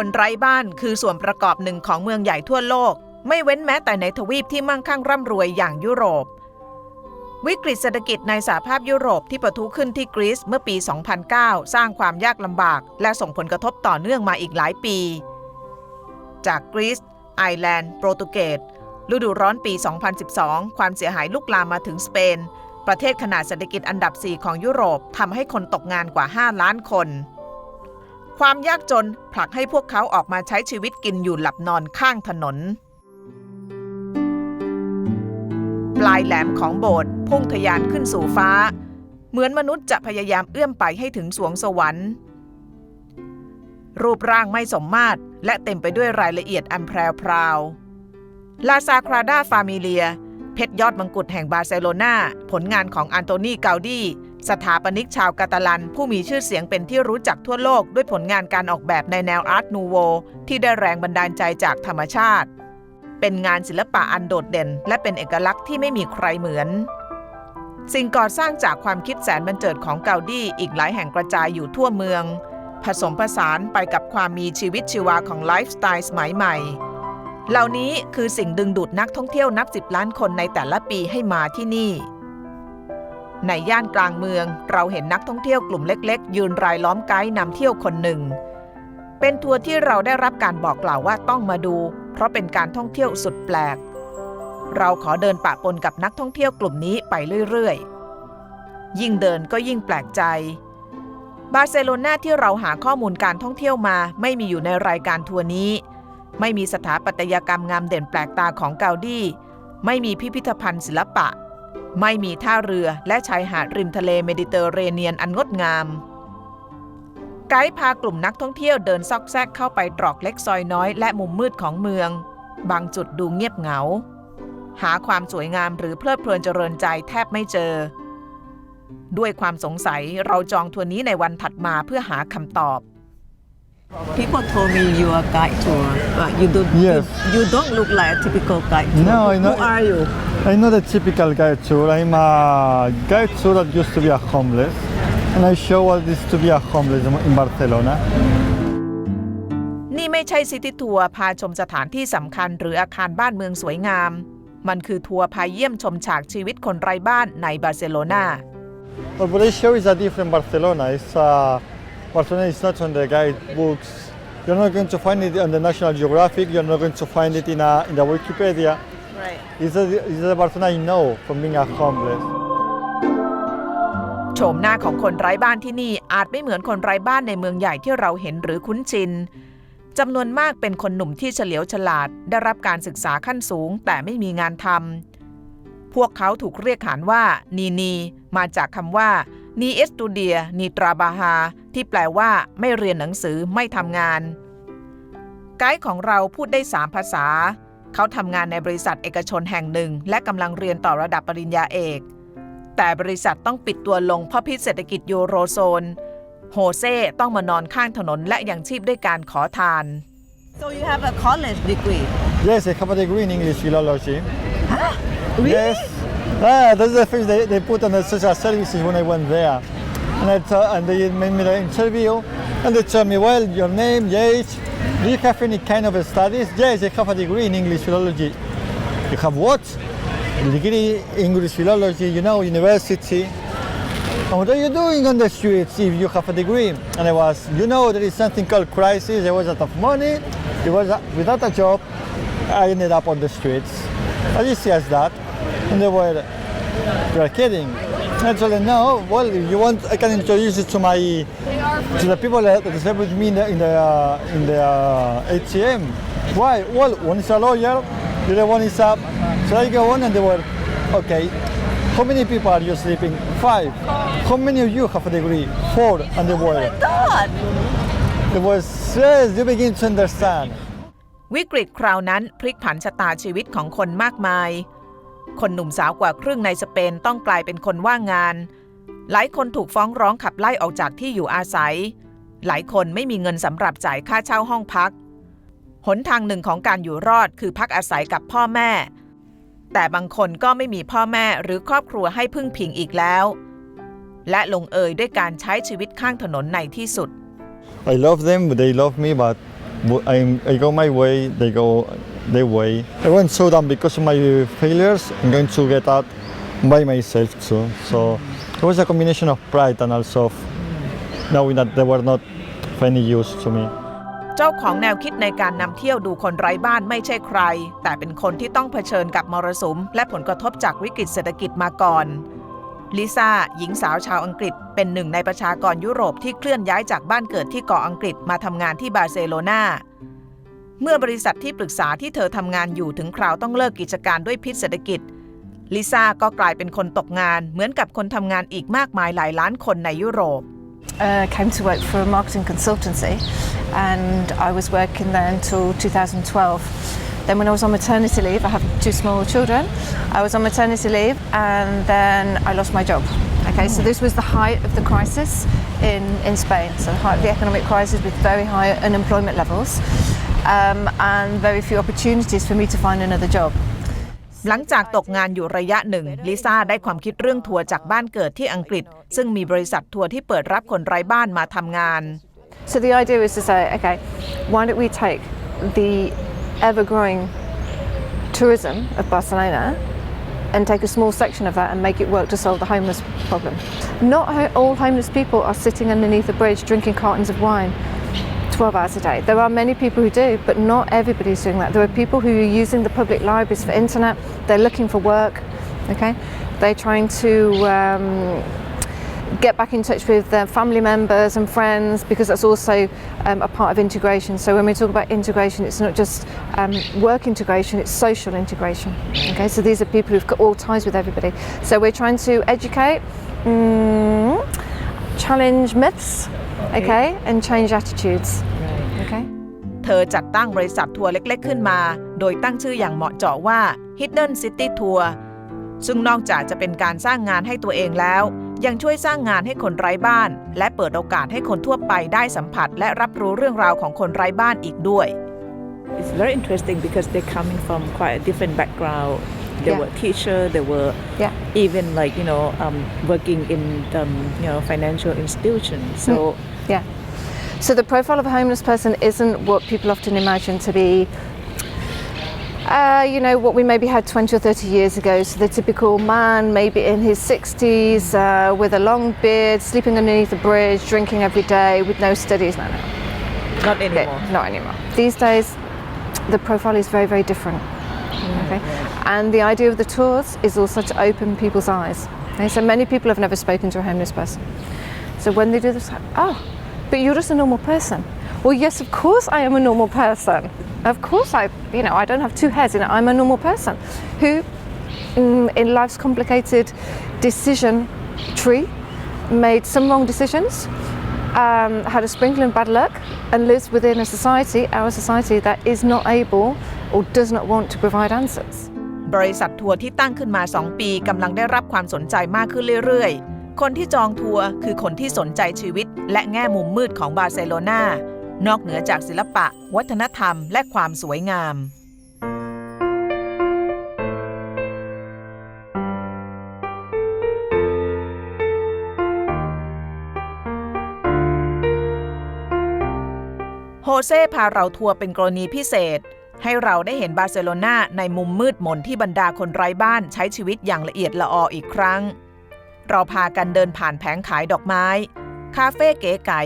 คนไร้บ้านคือส่วนประกอบหนึ่งของเมืองใหญ่ทั่วโลก ไม่เว้นแม้แต่ในทวีปที่มั่งคั่งร่ำรวยอย่างยุโรป วิกฤตเศรษฐกิจในสหภาพยุโรปที่ปะทุขึ้นที่กรีซเมื่อปี 2009 สร้างความยากลำบาก และส่งผลกระทบต่อเนื่องมาอีกหลายปี จากกรีซไอร์แลนด์ โปรตุเกสฤดูร้อนปี 2012 ความเสียหายลุกลามมาถึงสเปน ประเทศขนาดเศรษฐกิจอันดับ 4 ของยุโรปทำให้คนตกงานกว่า 5 ล้านคน ความยากจนผลักให้พวกเขาออกมาใช้ชีวิตกินอยู่หลับนอนข้างถนน ปลายแหลมของโบสถ์พุ่งทะยานขึ้นสู่ฟ้า เหมือนมนุษย์จะพยายามเอื้อมไปให้ถึงสวงสวรรค์ รูปร่างไม่สมมาตรและเต็มไปด้วยรายละเอียดอันแพรวพราวลาซาคราดาฟามิเลีย เพชรยอดมังกรแห่งบาร์เซโลนาผลงานของอันโตนีเกาดี สถาปนิกชาวกาตาลัน ผู้มีชื่อเสียงเป็นที่รู้จักทั่วโลกด้วยผลงานการออกแบบในแนวอาร์ตนูโวที่ได้แรงบันดาลใจจากธรรมชาติ เป็นงานศิลปะอันโดดเด่น และเป็นเอกลักษณ์ที่ไม่มีใครเหมือน สิ่งก่อสร้างจากความคิดแสนบันเจิดของเกาดีอีกหลายแห่งกระจายอยู่ทั่วเมือง ผสมผสานไปกับความมีชีวิตชีวาของไลฟ์สไตล์สมัยใหม่ เหล่านี้คือสิ่งดึงดูดนักท่องเที่ยวนับสิบล้านคนในแต่ละปีให้มาที่นี่ ในย่านกลางเมือง เราเห็นนักท่องเที่ยวกลุ่มเล็ก ๆ ยืนรายล้อมไกด์นำเที่ยวคนหนึ่ง เป็นทัวร์ที่เราได้รับการบอกกล่าวว่าต้องมาดู เพราะเป็นการท่องเที่ยวสุดแปลก เราขอเดินปะปนกับนักท่องเที่ยวกลุ่มนี้ไปเรื่อยๆ ยิ่งเดินก็ยิ่งแปลกใจ บาร์เซโลนาที่เราหาข้อมูลการท่องเที่ยวมาไม่มีอยู่ในรายการทัวร์นี้ ไม่มีสถาปัตยกรรมงามเด่นแปลกตาของเกาดีไม่มีพิพิธภัณฑ์ศิลปะ ไม่มีท่าเรือและชายหาดริมทะเลเมดิเตอร์เรเนียนอันงดงาม ไกด์พากลุ่มนักท่องเที่ยวเดินซอกแซกเข้าไปตรอกเล็กซอยน้อยและมุมมืดของเมือง บางจุดดูเงียบเหงา หาความสวยงามหรือเพลิดเพลินเจริญใจแทบไม่เจอ ด้วยความสงสัยเราจองทัวร์นี้ในวันถัดมาเพื่อหาคำตอบ People told me you are guide tour, but you don't. Yes. You, you don't look like a typical guide tour. No, Who, I know- Who are you? I'm not a typical guide tour. I'm a guide tour that used to be a homeless, and I show what it is to be a homeless in Barcelona. นี่ไม่ใช่ซิตี้ทัวร์พาชมสถานที่สำคัญหรืออาคารบ้านเมืองสวยงาม มันคือทัวร์พาเยี่ยมชมฉากชีวิตคนไร้บ้านในบาร์เซโลนา But what I show is a different Barcelona. It's uh, Barcelona is not on the guidebooks. You're not going to find it on the National Geographic. You're not going to find it in, a, in the Wikipedia. Right. It's a, it's a Barcelona I know from being a homeless. โฉมหน้าของคนไร้บ้านที่นี่อาจไม่เหมือนคนไร้บ้านในเมืองใหญ่ที่เราเห็นหรือคุ้นชินจำนวนมากเป็นคนหนุ่มที่เฉลียวฉลาด ได้รับการศึกษาขั้นสูง แต่ไม่มีงานทำพวกเขาถูกเรียกขานว่านีนีมาจากคำว่า นีเอสตูเดียนีตราบาฮาที่แปลว่าไม่เรียนหนังสือไม่ทำงาน ไกด์ของเราพูดได้สามภาษา เขาทำงานในบริษัทเอกชนแห่งหนึ่ง และกำลังเรียนต่อระดับปริญญาเอก แต่บริษัทต้องปิดตัวลงเพราะพิษเศรษฐกิจยูโรโซน โฮเซ่ต้องมานอนข้างถนนและยังชีพด้วยการขอทาน So you have a college degree. Yes, I have a degree in English philology. Really? Yes. Ah, that's the first they, they put on the social services when I went there. And, I t- and they made me the interview and they told me, well, your name, age, do you have any kind of studies? Yes, I have a degree in English philology. You have what? Degree in English philology, you know, university. And what are you doing on the streets if you have a degree? And I was, you know, there is something called crisis. I was out of money. I was uh, without a job. I ended up on the streets. As easy as that And they were, you are kidding. I told them, no, well, if you want, I can introduce you to my, to the people that that serve with me in the, in the, uh, in the uh, ATM. Why? Well, one is a lawyer, the other one is a, so I go on and they were, okay, how many people are you sleeping? Five. How many of you have a degree? Four. And they were, God. it was, yes, you begin to understand. วิกฤตคราวนั้นพลิกผันชะตาชีวิตของคนมากมาย คนหนุ่มสาวกว่าครึ่งในสเปนต้องกลายเป็นคนว่างงาน หลายคนถูกฟ้องร้องขับไล่ออกจากที่อยู่อาศัย หลายคนไม่มีเงินสำหรับจ่ายค่าเช่าห้องพัก หนทางหนึ่งของการอยู่รอดคือพักอาศัยกับพ่อแม่ แต่บางคนก็ไม่มีพ่อแม่หรือครอบครัวให้พึ่งพิงอีกแล้ว และลงเอยด้วยการใช้ชีวิตข้างถนนในที่สุด I love them, they love me, but I I go my way, they go the way. I went so down because of my failures. I'm going to get out by myself too. So it was a combination of pride and also of knowing that they were not of any use to me. เจ้าของแนวคิดในการนำเที่ยวดูคนไร้บ้านไม่ใช่ใคร แต่เป็นคนที่ต้องเผชิญกับมรสุม และผลกระทบจากวิกฤตเศรษฐกิจมาก่อนลิซ่าหญิงสาวชาวอังกฤษ เป็นหนึ่งในประชากรยุโรปที่เคลื่อนย้ายจากบ้านเกิดที่เกาะอังกฤษมาทำงานที่บาร์เซโลนา เมื่อบริษัทที่ปรึกษาที่เธอทำงานอยู่ถึงคราวต้องเลิกกิจการด้วยพิษเศรษฐกิจ ลิซ่าก็กลายเป็นคนตกงานเหมือนกับคนทำงานอีกมากมายหลายล้านคนในยุโรป uh, came to work for a marketing consultancy and I was working there until 2012. Then, when I was on maternity leave, I have two small children. I was on maternity leave and then I lost my job. Okay, so this was the height of the crisis in, in Spain. So, the height of the economic crisis with very high unemployment levels um, and very few opportunities for me to find another job. หลังจากตกงานอยู่ระยะหนึ่ง ลิซ่าได้ความคิดเรื่องทัวร์จากบ้านเกิดที่อังกฤษ ซึ่งมีบริษัททัวร์ที่เปิดรับคนไร้บ้านมาทำงาน So the idea is to say, okay, why don't we take the ever-growing tourism of Barcelona and take a small section of that and make it work to solve the homeless problem? Not ho- all homeless people are sitting underneath a bridge drinking cartons of wine 12 hours a day. There are many people who do, but not everybody's doing that. There are people who are using the public libraries for internet. They're looking for work. Okay, they're trying to um, get back in touch with their family members and friends because that's also um, a part of integration. So when we talk about integration, it's not just um, work integration; it's social integration. Okay, so these are people who've got all ties with everybody. So we're trying to educate. mm, challenge myths, okay, and change attitudes. Okay. เธอจัดตั้งบริษัททัวร์เล็ก ๆ ขึ้นมา โดยตั้งชื่ออย่างเหมาะเจาะว่า Hidden City Tour ซึ่งนอกจากจะเป็นการสร้างงานให้ตัวเองแล้ว ยังช่วยสร้างงานให้คนไร้บ้าน และเปิดโอกาสให้คนทั่วไปได้สัมผัส และรับรู้เรื่องราวของคนไร้บ้านอีกด้วย It's very interesting because they're coming from quite a different background. They Yeah. were teacher. They were Yeah. even like you know um, working in um, you know financial institutions. So Yeah. So the profile of a homeless person isn't what people often imagine to be. Uh, you know what we maybe had 20 or 30 years ago. So the typical man, maybe in his 60s, uh, with a long beard, sleeping underneath a bridge, drinking every day, with no studies. No, no, not anymore. not anymore. These days, the profile is very, very different. Okay, and the idea of the tours is also to open people's eyes. Okay, so many people have never spoken to a homeless person. So when they do this, oh, but you're just a normal person. Well, yes, of course I am a normal person. Of course I, you know, I don't have two heads. You know, I'm a normal person who, in, in life's complicated decision tree, made some wrong decisions, um, had a sprinkling of bad luck, and lives within a society, our society, that is not able or does not want to provide answers. บริษัททัวร์ที่ตั้งขึ้นมา 2 ปีกำลังได้รับความสนใจมากขึ้นเรื่อยๆ คนที่จองทัวร์คือคนที่สนใจชีวิต และแง่มุมมืดของบาร์เซโลนานอกเหนือจากศิลปะ วัฒนธรรม และความสวยงาม โฮเซ่พาเราทัวร์เป็นกรณีพิเศษ ให้เราได้เห็นบาร์เซโลนาในมุมมืดมนที่บรรดาคนไร้บ้านใช้ชีวิตอย่างละเอียดละอออีกครั้ง เราพากันเดินผ่านแผงขายดอกไม้ คาเฟ่เก๋ไก๋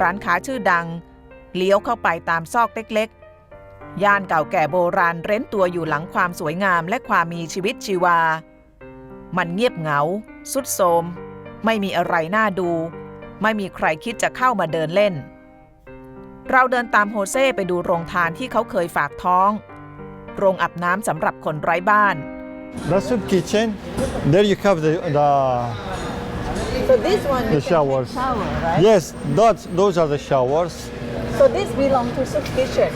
ร้านค้าชื่อดัง เลี้ยวเข้าไปตามซอกเล็กๆ ย่านเก่าแก่โบราณเร้นตัวอยู่หลังความสวยงามและความมีชีวิตชีวา มันเงียบเหงา สุดโทมไม่มีอะไรน่าดู ไม่มีใครคิดจะเข้ามาเดินเล่น เราเดินตามโฮเซ่ไปดูโรงทานที่เขาเคยฝากท้อง โรงอาบน้ำสำหรับคนไร้บ้าน The soup kitchen, there you have the, the, So this one the showers. shower, right? Yes, that's, those are the showers. So this belong to soup kitchen.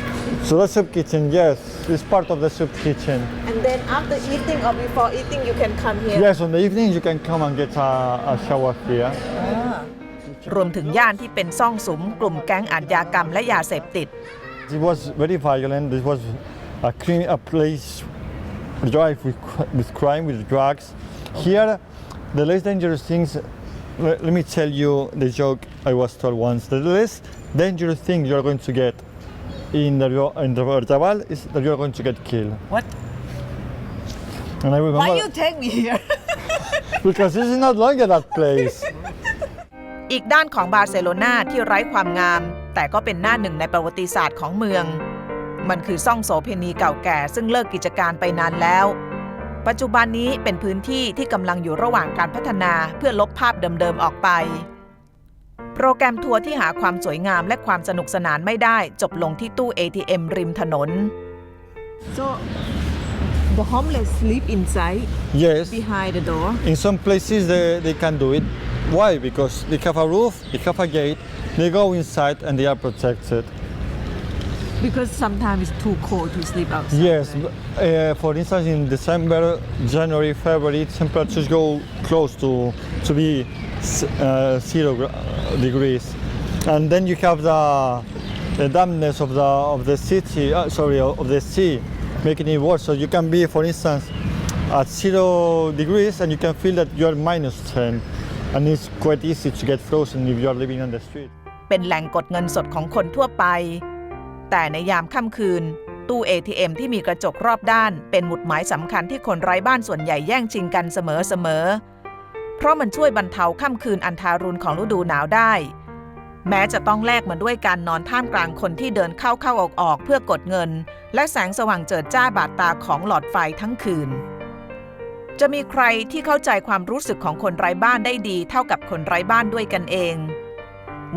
So the soup kitchen, yes, is part of the soup kitchen. And then after eating or before eating, you can come here. Yes, on the evening you can come and get a, a shower here. รวมถึงย่านที่เป็นซ่องสุมกลุ่มแก๊งอาชญากรรมและยาเสพติด It was very violent. It was a, crim- a place rife with, cr- with crime, with drugs. Here, the less dangerous things. Let, let me tell you the joke I was told once. The less dangerous thing you are going to get in the Rio, in the Orzaval is that you're going to get killed. What? And I remember Why you take me here? because this is not longer that place. อีกด้านของบาร์เซโลนาที่ไร้ความงาม แต่ก็เป็นหน้าหนึ่งในประวัติศาสตร์ของเมือง มันคือซ่องโสเพณีเก่าแก่ซึ่งเลิกกิจการไปนานแล้ว ปัจจุบันนี้เป็นพื้นที่ที่กำลังอยู่ระหว่างการพัฒนาเพื่อลบภาพเดิมๆออกไป โปรแกรมทัวร์ที่หาความสวยงามและความสนุกสนานไม่ได้จบลงที่ตู้ ATM ริมถนน So the homeless sleep inside Yes. behind the door. In some places they, they can do it. Why? Because they have a roof, they have a gate, they go inside and they are protected. Because sometimes it's too cold to sleep outside. Yes, right? uh, for instance, in December, January, February, temperatures go close to to be uh, zero degrees, and then you have the the dampness of the of the city, uh, sorry, of the sea, making it worse. So you can be, for instance, at zero degrees, and you can feel that you are minus ten, and it's quite easy to get frozen if you are living on the street. เป็นแหล่งกดเงินสดของคนทั่วไป แต่ในยามค่ำคืน ตู้ ATM ที่มีกระจกรอบด้าน เป็นหมุดหมายสำคัญที่คนไร้บ้านส่วนใหญ่แย่งชิงกันเสมอๆเพราะมันช่วยบรรเทาค่ำคืนอันทารุณของฤดูหนาวได้ แม้จะต้องแลกมาด้วยการนอนท่ามกลางคนที่เดินเข้าเข้าออกออกๆเพื่อกดเงิน และแสงสว่างเจิดจ้าบาดตาของหลอดไฟทั้งคืน จะมีใครที่เข้าใจความรู้สึกของคนไร้บ้านได้ดีเท่ากับคนไร้บ้านด้วยกันเอง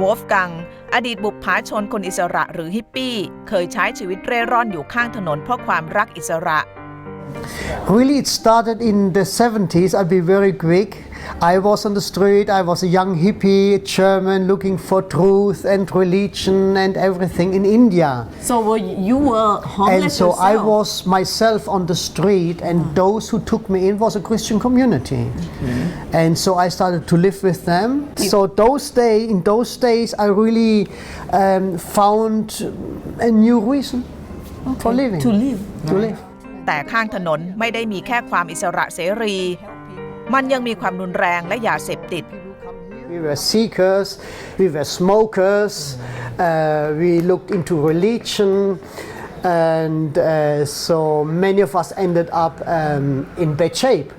วอฟกัง อดีตบุปผาชนคนอิสระหรือฮิปปี้ เคยใช้ชีวิตเร่ร่อนอยู่ข้างถนนเพราะความรักอิสระ Really, it started in the 70s. I'll be very quick. I was on the street, I was a young hippie, German, looking for truth and religion and everything in India. So were you were homeless And so I was myself on the street, and those who took me in was a Christian community. And so I started to live with them. So those day, in those days, I really um, found a new reason for living. to live. To live. แต่ข้างถนนไม่ได้มีแค่ความอิสระเสรี มันยังมีความรุนแรงและยาเสพติด We were seekers, we were smokers, uh, we looked into religion, and uh, so many of us ended up um, in bad shape.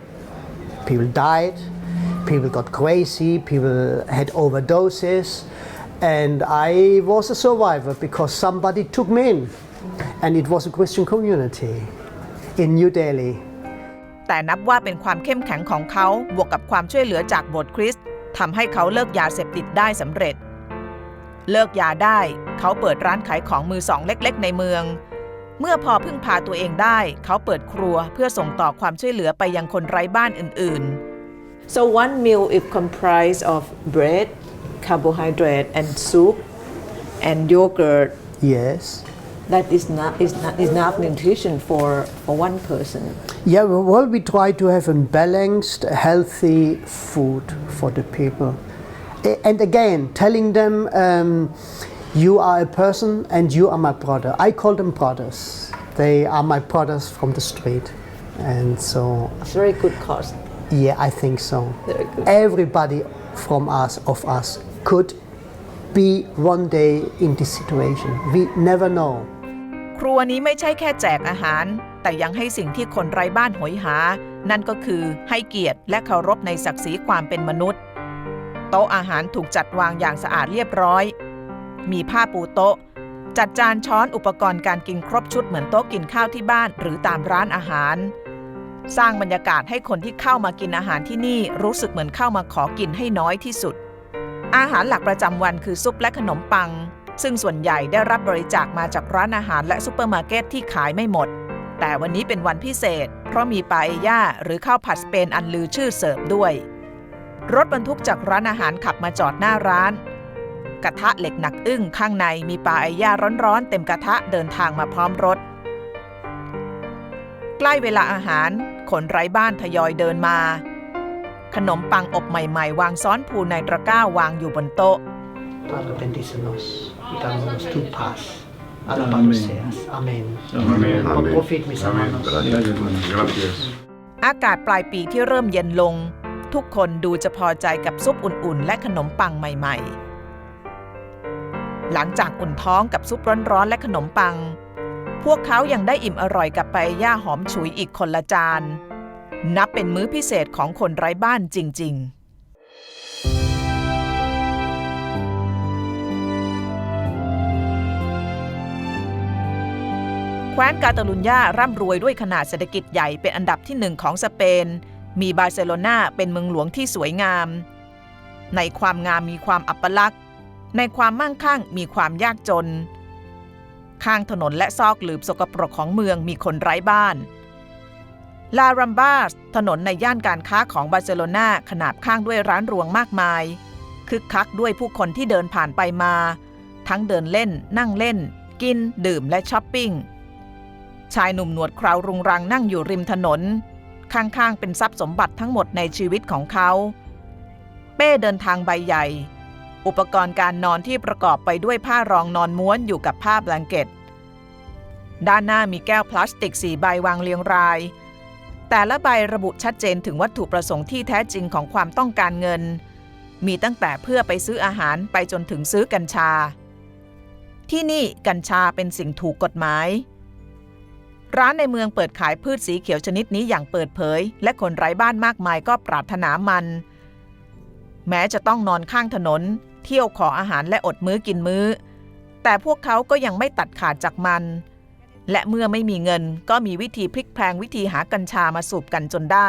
People died, people got crazy, people had overdoses, and I was a survivor because somebody took me in, and it was a Christian community in New Delhi. แต่นับว่าเป็นความเข้มแข็งของเขาบวกกับความช่วยเหลือจากโบสถ์คริสต์ทำให้เขาเลิกยาเสพติดได้สำเร็จ เลิกยาได้ เขาเปิดร้านขายของมือสองเล็กๆ ในเมือง เมื่อพอพึ่งพาตัวเองได้ เขาเปิดครัวเพื่อส่งต่อความช่วยเหลือไปยังคนไร้บ้านอื่น So one meal is comprised of bread, carbohydrate, and soup, and yogurt. Yes. That is not is not is enough nutrition for for one person. Yeah, well, we try to have a balanced, healthy food for the people. And again, telling them, um, you are a person and you are my brother. I call them brothers. They are my brothers from the street. And so, It's very good cause. yeah, I think so. Very good. Everybody from us, of us, could be one day in this situation. We never know. ครัวนี้ไม่ใช่แค่แจกอาหาร แต่ยังให้สิ่งที่คนไร้บ้านโหยหา นั่นก็คือให้เกียรติและเคารพในศักดิ์ศรีความเป็นมนุษย์ โต๊ะอาหารถูกจัดวางอย่างสะอาดเรียบร้อย มีผ้าปูโต๊ะ จัดจานช้อนอุปกรณ์การกินครบชุดเหมือนโต๊ะกินข้าวที่บ้านหรือตามร้านอาหาร สร้างบรรยากาศให้คนที่เข้ามากินอาหารที่นี่รู้สึกเหมือนเข้ามาขอกินให้น้อยที่สุด อาหารหลักประจำวันคือซุปและขนมปัง ซึ่งส่วนใหญ่ได้รับบริจาคมาจากร้านอาหารและซูเปอร์มาร์เก็ตที่ขายไม่หมด แต่วันนี้เป็นวันพิเศษ เพราะมีปาเอย่าหรือข้าวผัดสเปนอันลือชื่อเสิร์ฟด้วย รถบรรทุกจากร้านอาหารขับมาจอดหน้าร้าน กระทะเหล็กหนักอึ้งข้างในมีปลาไอย่าร้อนๆ เต็มกระทะเดินทางมาพร้อมรถ ใกล้เวลาอาหารคนไร้บ้านทยอยเดินมา ขนมปังอบใหม่ ๆ วางซ้อนภูในตะกร้าวางอยู่บนโต๊ะ Padre bendice-nos y danos tu paz. Amén. Alabado seas. Amén. Amén. Por profit, mis Amén. hermanos. Gracias, hermanos. Gracias. อากาศปลายปีที่เริ่มเย็นลง ทุกคนดูจะพอใจกับซุปอุ่นๆ และขนมปังใหม่ ๆ หลังจากอุ่นท้องกับซุปร้อนๆ และขนมปัง พวกเขายังได้อิ่มอร่อยกับไปาย่าหอมฉุยอีกคนละจาน นับเป็นมื้อพิเศษของคนไร้บ้านจริง ๆ ว้นกาตาลุญญาร่ำรวยด้วยขนาดเศรษฐกิจใหญ่เป็นอันดับที่หนึ่งของสเปน มีบาร์เซโลนาเป็นเมืองหลวงที่สวยงาม ในความงามมีความอัปลักษณ์ ในความมั่งคั่งมีความยากจน ข้างถนนและซอกหลืบสกปรกของเมืองมีคนไร้บ้านลารัมบาสถนนในย่านการค้าของบาร์เซโลนาขนาบข้างด้วยร้านรวงมากมาย คึกคักด้วยผู้คนที่เดินผ่านไปมา ทั้งเดินเล่น นั่งเล่น กิน ดื่มและช้อปปิ้ง ชายหนุ่มหนวดคราวรุงรังนั่งอยู่ริมถนน ข้างๆ เป็นทรัพย์สมบัติทั้งหมดในชีวิตของเขา เป้เดินทางใบใหญ่ อุปกรณ์การนอนที่ประกอบไปด้วยผ้ารองนอนม้วนอยู่กับผ้าแบงเก็ต ด้านหน้ามีแก้วพลาสติกสีใบวางเรียงราย แต่ละใบระบุชัดเจนถึงวัตถุประสงค์ที่แท้จริงของความต้องการเงิน มีตั้งแต่เพื่อไปซื้ออาหารไปจนถึงซื้อกัญชา ที่นี่กัญชาเป็นสิ่งถูกกฎหมาย ร้านในเมืองเปิดขายพืชสีเขียวชนิดนี้อย่างเปิดเผย และคนไร้บ้านมากมายก็ปรารถนามัน แม้จะต้องนอนข้างถนน เที่ยวขออาหารและอดมื้อกินมื้อ แต่พวกเขาก็ยังไม่ตัดขาดจากมัน และเมื่อไม่มีเงินก็มีวิธีพลิกแพลงวิธีหากัญชามาสูบกันจนได้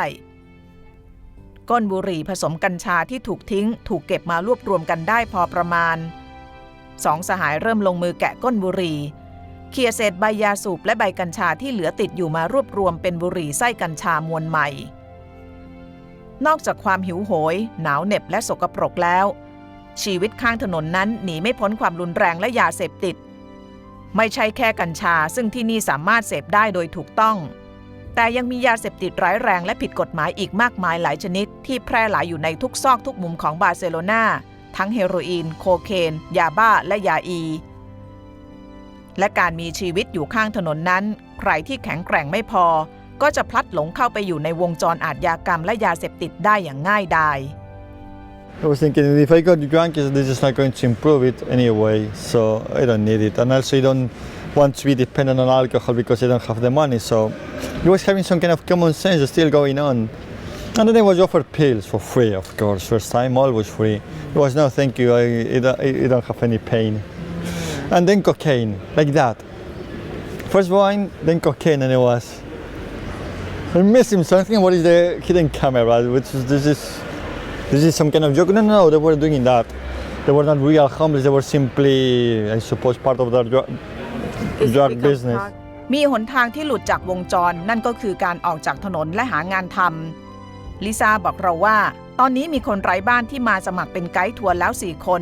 ก้นบุหรี่ผสมกัญชาที่ถูกทิ้ง ถูกเก็บมารวบรวมกันได้พอประมาณสองสหายเริ่มลงมือแกะก้นบุหรี่ เคลียเศษใบยาสูบและใบกัญชาที่เหลือติดอยู่มารวบรวมเป็นบุหรี่ไส้กัญชามวลใหม่ นอกจากความหิวโหย หนาวเหน็บและสกปรกแล้ว ชีวิตข้างถนนนั้นหนีไม่พ้นความรุนแรงและยาเสพติด ไม่ใช่แค่กัญชาซึ่งที่นี่สามารถเสพได้โดยถูกต้อง แต่ยังมียาเสพติดร้ายแรงและผิดกฎหมายอีกมากมายหลายชนิด ที่แพร่หลายอยู่ในทุกซอกทุกมุมของบาร์เซโลนาทั้งเฮโรอีน โคเคน ยาบ้าและยาอี และการมีชีวิตอยู่ข้างถนนนั้น ใครที่แข็งแกร่งไม่พอ ก็จะพลัดหลงเข้าไปอยู่ในวงจรอาชญากรรมและยาเสพติดได้อย่างง่ายดาย I was thinking if I got drunk, this is not going to improve it anyway, so I don't need it. And also, I don't want to be dependent on alcohol because I don't have the money. So, he was having some kind of common sense still going on. And then I was offered pills for free, of course. First time, always free. It was no, thank you. I, I, I don't have any pain. And then cocaine, like that. First wine, then cocaine, and it was. I'm missing something. What is the hidden camera? Which is this is this is some kind of joke. No, no, no, they were doing that. They were not real homeless. They were simply, I suppose, part of their drug, drug business. มีหนทางที่หลุดจากวงจร นั่นก็คือการออกจากถนนและหางานทำลิซ่าบอกเราว่า ตอนนี้มีคนไร้บ้านที่มาสมัครเป็นไกด์ทัวร์แล้ว 4 คน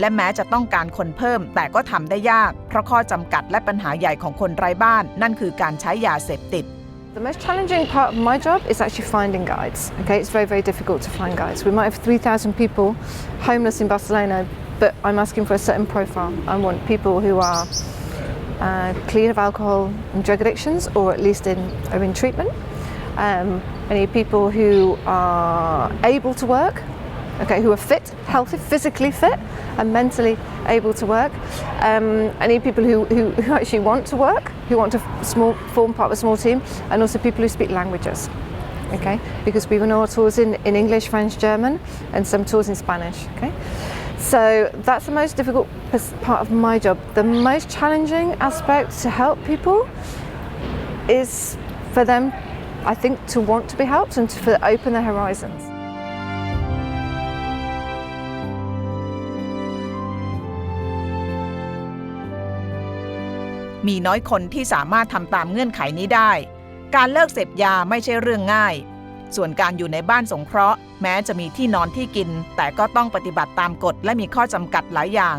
และแม้จะต้องการคนเพิ่ม แต่ก็ทำได้ยาก เพราะข้อจำกัดและปัญหาใหญ่ของคนไร้บ้าน นั่นคือการใช้ยาเสพติด The most challenging part of my job is actually finding guides. Okay, it's very, very difficult to find guides. We might have 3,000 people homeless in Barcelona, but I'm asking for a certain profile. I want people who are uh, clean of alcohol and drug addictions, or at least in, are in treatment. Um, I need people who are able to work, okay, who are fit, healthy, physically fit, and mentally able to work. Um, I need people who, who, who actually want to work, who want to small, form part of a small team, and also people who speak languages. Okay, because we run our tours in, in English, French, German, and some tours in Spanish. Okay, so that's the most difficult part of my job. The most challenging aspect to help people is for them, I think, to want to be helped and to open their horizons. มีน้อยคนที่สามารถทำตามเงื่อนไขนี้ได้ การเลิกเสพยาไม่ใช่เรื่องง่าย ส่วนการอยู่ในบ้านสงเคราะห์ แม้จะมีที่นอนที่กิน แต่ก็ต้องปฏิบัติตามกฎและมีข้อจำกัดหลายอย่าง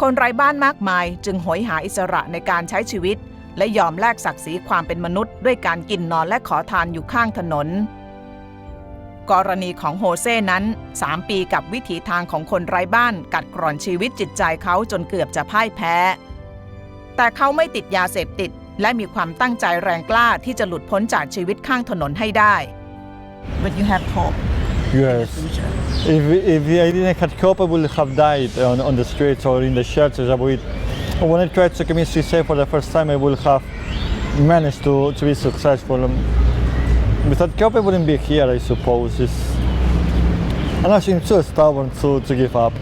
คนไร้บ้านมากมายจึงโหยหาอิสระในการใช้ชีวิต และยอมแลกศักดิ์ศรีความเป็นมนุษย์ ด้วยการกินนอนและขอทานอยู่ข้างถนน กรณีของโฮเซ่นั้น 3 ปีกับวิถีทางของคนไร้บ้านกัดกร่อนชีวิตจิตใจเขาจนเกือบจะพ่ายแพ้ แต่เขาไม่ติดยาเสพติด และมีความตั้งใจแรงกล้าที่จะหลุดพ้นจากชีวิตข้างถนนให้ได้ but you have hope. Yes. If, if I didn't catch cope, I would have died on, on the streets or in the shelters. I would, when I tried to commit suicide for the first time, I would have managed to, to be successful. Um, Without cope, I wouldn't be here, I suppose. It's, and actually, I'm too stubborn to, to give up.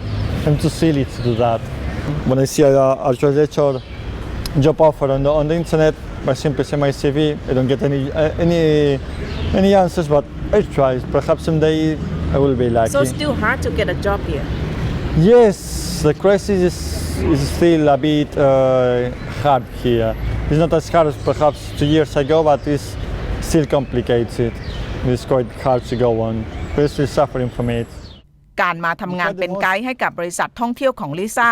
I'm too silly to do that. When I see a, a translator job offer on the, on the internet, I simply send my CV. I don't get any uh, any any answers, but I try. Perhaps someday I will be lucky. So it's still hard to get a job here. Yes, the crisis is, is still a bit uh, hard here. It's not as hard as perhaps two years ago, but it's still complicated. It's quite hard to go on. We're still suffering from it. การมาทำงานเป็นไกด์ให้กับบริษัทท่องเที่ยวของลิซ่า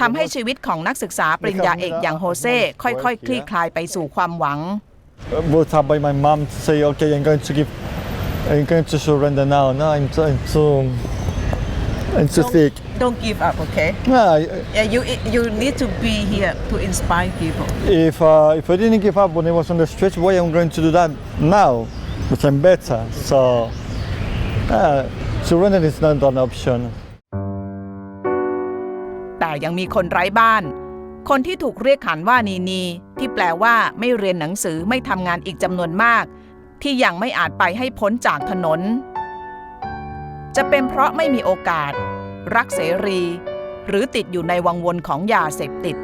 ทำให้ชีวิตของนักศึกษาปริญญาเอกอย่างโฮเซ่ค่อยๆคลี่คลายไปสู่ความหวัง Uh, brought up by my mom to say, okay, I'm going to give, I'm going to surrender now. No, I'm too, I'm too, I'm too sick. Don't give up okay No, I- yeah, you you need to be here to inspire people if uh, if I didn't give up when I was on the stretch, why I'm going to do that now? But I'm better. So uh, surrender is not an option. แต่ยังมีคนไร้บ้าน คนที่ถูกเรียกขานว่านีนี ที่แปลว่าไม่เรียนหนังสือไม่ทำงานอีกจำนวนมาก ที่ยังไม่อาจไปให้พ้นจากถนน จะเป็นเพราะไม่มีโอกาส รักเสรี หรือติดอยู่ในวังวนของยาเสพติด